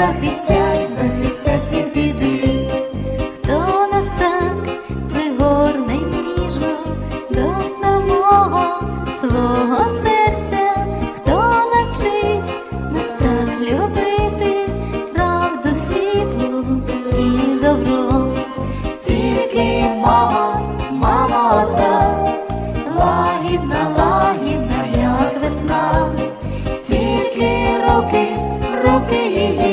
захистять, захистять від біди, хто нас так пригорне ніжно до самого свого серця, хто навчить нас так любити, правду світлу і добро, тільки мама, мама одна, лагідна, лагідна, як весна, тільки руки, руки її.